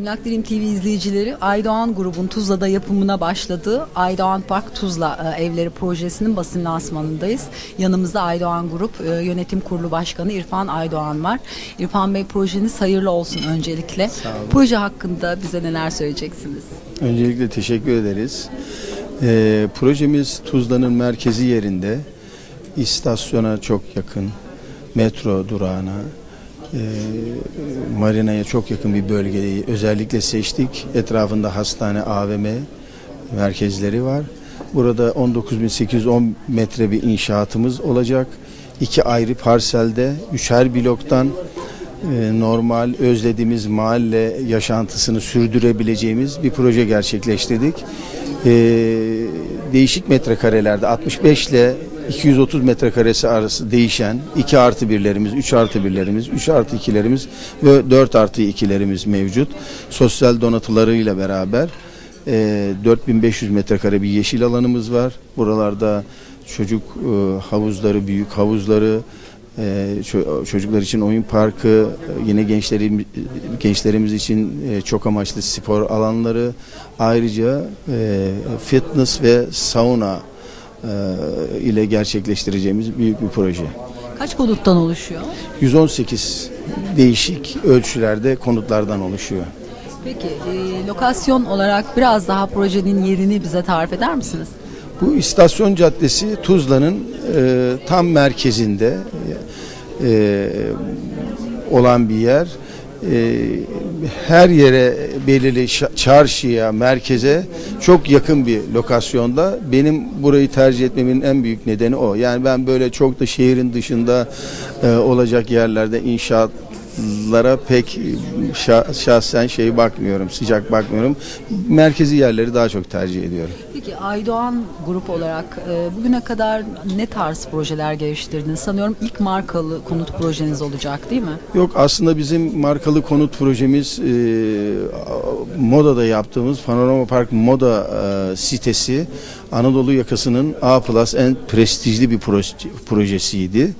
Emlak Dilim TV izleyicileri Aydoğan grubun Tuzla'da yapımına başladığı Aydoğan Park Tuzla e, Evleri projesinin basın lansmanındayız. Yanımızda Aydoğan Grup e, Yönetim Kurulu Başkanı İrfan Aydoğan var. İrfan Bey projeniz hayırlı olsun öncelikle. Proje hakkında bize neler söyleyeceksiniz? Öncelikle teşekkür ederiz. Ee, projemiz Tuzla'nın merkezi yerinde, istasyona çok yakın, metro durağına, e, marinaya çok yakın bir bölgeyi özellikle seçtik. Etrafında hastane, AVM merkezleri var. Burada 19.810 metre bir inşaatımız olacak. İki ayrı parselde, üçer bloktan e, normal özlediğimiz mahalle yaşantısını sürdürebileceğimiz bir proje gerçekleştirdik. E, değişik metrekarelerde 65 ile 230 metrekaresi arası değişen 2 artı birlerimiz, 3 artı birlerimiz, 3 artı ikilerimiz ve 4 artı ikilerimiz mevcut. Sosyal donatılarıyla beraber e, 4500 metrekare bir yeşil alanımız var. Buralarda çocuk e, havuzları, büyük havuzları, ço- çocuklar için oyun parkı, e, yine gençlerim, gençlerimiz için e, çok amaçlı spor alanları, ayrıca e, fitness ve sauna e, ile gerçekleştireceğimiz büyük bir proje. Kaç konuttan oluşuyor? 118 değişik ölçülerde konutlardan oluşuyor. Peki e, lokasyon olarak biraz daha projenin yerini bize tarif eder misiniz? Bu istasyon caddesi Tuzla'nın e, tam merkezinde e, olan bir yer. E, her yere belirli çarşıya, merkeze çok yakın bir lokasyonda. Benim burayı tercih etmemin en büyük nedeni o. Yani ben böyle çok da şehrin dışında e, olacak yerlerde inşaatlara pek şa- şahsen şey bakmıyorum, sıcak bakmıyorum. Merkezi yerleri daha çok tercih ediyorum. Peki Aydoğan grup olarak e, bugüne kadar ne tarz projeler geliştirdiniz? Sanıyorum ilk markalı konut projeniz olacak değil mi? Yok aslında bizim markalı konut projemiz e, Moda'da yaptığımız Panorama Park Moda e, sitesi Anadolu yakasının A en prestijli bir proje- projesiydi.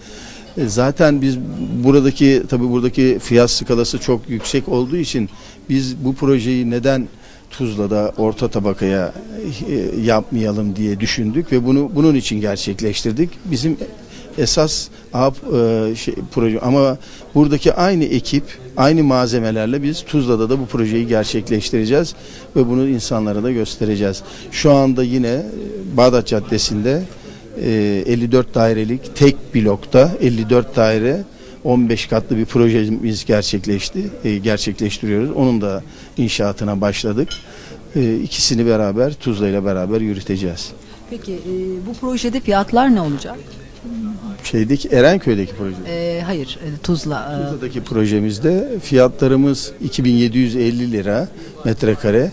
E, Zaten biz buradaki tabii buradaki fiyat skalası çok yüksek olduğu için biz bu projeyi neden Tuzla'da orta tabakaya e, yapmayalım diye düşündük ve bunu bunun için gerçekleştirdik. Bizim esas A, e, şey, proje ama buradaki aynı ekip, aynı malzemelerle biz Tuzla'da da bu projeyi gerçekleştireceğiz ve bunu insanlara da göstereceğiz. Şu anda yine Bağdat Caddesi'nde 54 dairelik tek blokta 54 daire 15 katlı bir projemiz gerçekleşti. E, gerçekleştiriyoruz. Onun da inşaatına başladık. E, ikisini beraber Tuzla ile beraber yürüteceğiz. Peki e, bu projede fiyatlar ne olacak? Şeydeki Erenköy'deki proje. E, hayır, e, Tuzla. Buradaki projemizde fiyatlarımız 2750 lira metrekare.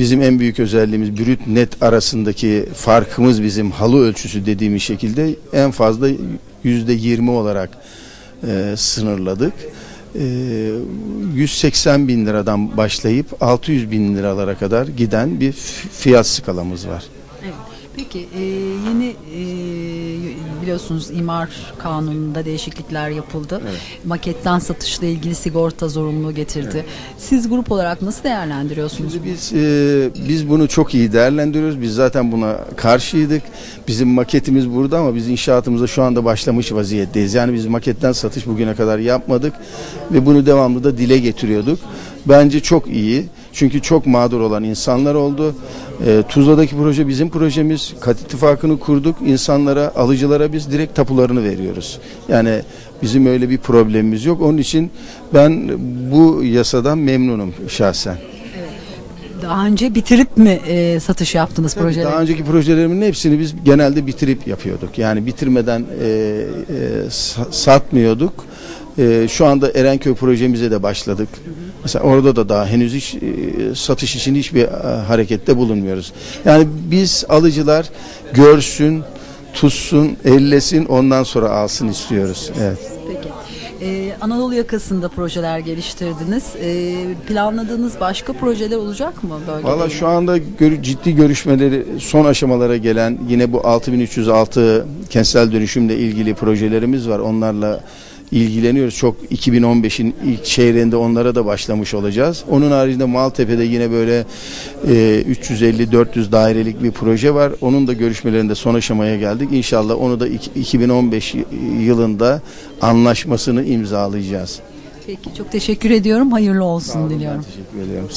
Bizim en büyük özelliğimiz brüt net arasındaki farkımız bizim halı ölçüsü dediğimiz şekilde en fazla yüzde 20 olarak e, sınırladık. E, 180 bin liradan başlayıp 600 bin liralara kadar giden bir fiyat skalamız var. Evet. Peki e, yeni e, biliyorsunuz imar kanununda değişiklikler yapıldı. Maketten satışla ilgili sigorta zorunluluğu getirdi. Siz grup olarak nasıl değerlendiriyorsunuz? Şimdi biz e, biz bunu çok iyi değerlendiriyoruz. Biz zaten buna karşıydık. Bizim maketimiz burada ama biz inşaatımıza şu anda başlamış vaziyetteyiz. Yani biz maketten satış bugüne kadar yapmadık ve bunu devamlı da dile getiriyorduk. Bence çok iyi. Çünkü çok mağdur olan insanlar oldu. E, Tuzla'daki proje bizim projemiz. Kat ittifakını kurduk. İnsanlara, alıcılara biz direkt tapularını veriyoruz. Yani bizim öyle bir problemimiz yok. Onun için ben bu yasadan memnunum şahsen. Daha önce bitirip mi e, satış yaptınız Tabii projeleri? Daha önceki projelerimin hepsini biz genelde bitirip yapıyorduk. Yani bitirmeden e, e, sa- satmıyorduk. E, şu anda Erenköy projemize de başladık. Mesela orada da daha henüz hiç e, satış için hiçbir e, harekette bulunmuyoruz. Yani biz alıcılar görsün, tutsun, ellesin ondan sonra alsın istiyoruz. Evet. Peki. E, Anadolu yakasında projeler geliştirdiniz. E, planladığınız başka projeler olacak mı? Valla şu anda gör- ciddi görüşmeleri son aşamalara gelen yine bu 6306 kentsel dönüşümle ilgili projelerimiz var. Onlarla ilgileniyoruz. Çok 2015'in ilk çeyreğinde onlara da başlamış olacağız. Onun haricinde Maltepe'de yine böyle e, 350-400 dairelik bir proje var. Onun da görüşmelerinde son aşamaya geldik. İnşallah onu da iki- 2015 yılında anlaşmasını imzalayacağız. Peki çok teşekkür ediyorum. Hayırlı olsun Sağ olun, ben diliyorum. Teşekkür ediyorum.